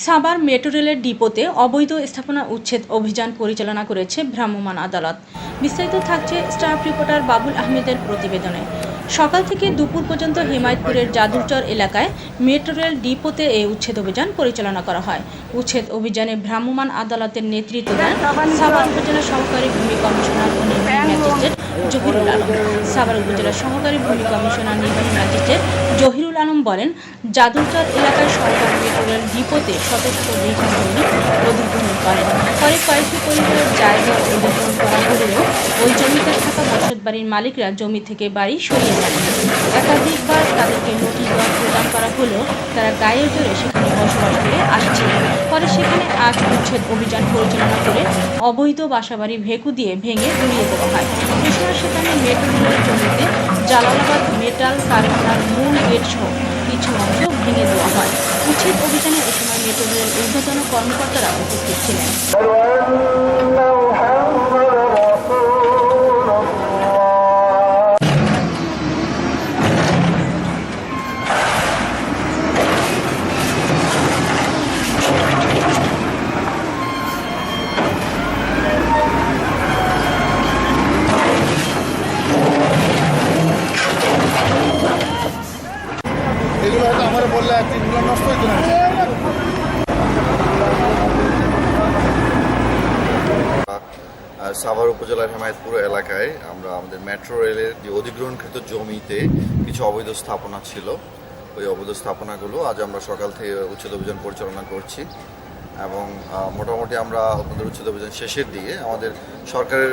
Savar metro রেলের ডিপোতে অবৈধ স্থাপনা উচ্ছেদ অভিযান পরিচালনা করেছে ভ্রাম্যমাণ আদালত। বিস্তারিত থাকছে স্টাফ রিপোর্টার বাবুল আহমেদের প্রতিবেদনে। সকাল থেকে দুপুর পর্যন্ত হেমায়তপুরের জাদুরচর এলাকায় মেট্রো রেল ডিপোতে এই উচ্ছেদ অভিযান পরিচালনা করা হয়। উচ্ছেদ অভিযানে ভ্রাম্যমাণ আদালতের নেতৃত্ব দেন সাভার উপজেলা সহকারী ভূমি কমিশনার ও নির্বাহী ম্যাজিস্ট্রেট জহিরুল আলম। সাভার উপজেলা সহকারী ভূমি কমিশনার, নির্বাহী ম্যাজিস্ট্রেট জহিরুল আলম বলেন, জাদুরচর এলাকায় সরকার মেট্রো রেল ডিপোতে শত শত অধিগ্রহণ করেন। পরে কয়েকটি পরিবারের জায়গা অধিগ্রহণ করা হলেও ওই জমিতে বসত বাড়ির মালিকরা জমি থেকে বাড়ি সরিয়ে নেন। একাধিকবার তাদেরকে নোটিশ দেওয়া প্রদান করা হলেও তারা গায়ের জোরে সেখানে বসবাস করে আসছে। পরে সেখানে আজ উচ্ছেদ অভিযান পরিচালনা করে অবৈধ বাসাবাড়ি ভেকু দিয়ে ভেঙে গুড়িয়ে দেওয়া হয়। এছাড়া সেখানে মেট্রো রেলের জমিতে জালালাবাদ মেটাল কারখানার মূল গেট সহ কিছু অংশ ভেঙে দেওয়া হয়। উচ্ছেদ অভিযানে এ সময় মেট্রো রেলের ঊর্ধ্বতন কর্মকর্তারা উপস্থিত ছিলেন। এগুলো হয়তো আমার বললে নষ্ট হইতো না। সাভার উপজেলার হেমায়তপুর এলাকায় আমরা আমাদের মেট্রো রেলের যে অধিগ্রহণকৃত জমিতে কিছু অবৈধ স্থাপনা ছিল। ওই অবৈধ স্থাপনাগুলো আজ আমরা সকাল থেকে উচ্ছেদ অভিযান পরিচালনা করছি। এবং মোটামুটি আমরা আপনাদের উচ্ছেদ অভিযান শেষের দিকে আমাদের সরকারের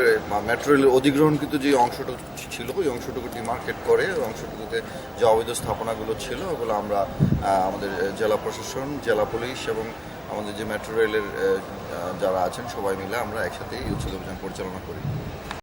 মেট্রো রেলের অধিগ্রহণকৃত যে অংশটুকু ছিল, ওই অংশটুকু ডিমার্কেট করে, ওই অংশটুকুতে যে অবৈধ স্থাপনাগুলো ছিল, ওগুলো আমরা আমাদের জেলা প্রশাসন, জেলা পুলিশ এবং আমাদের যে মেট্রো রেলের যারা আছেন সবাই মিলে আমরা একসাথেই উচ্ছেদ অভিযান পরিচালনা করি।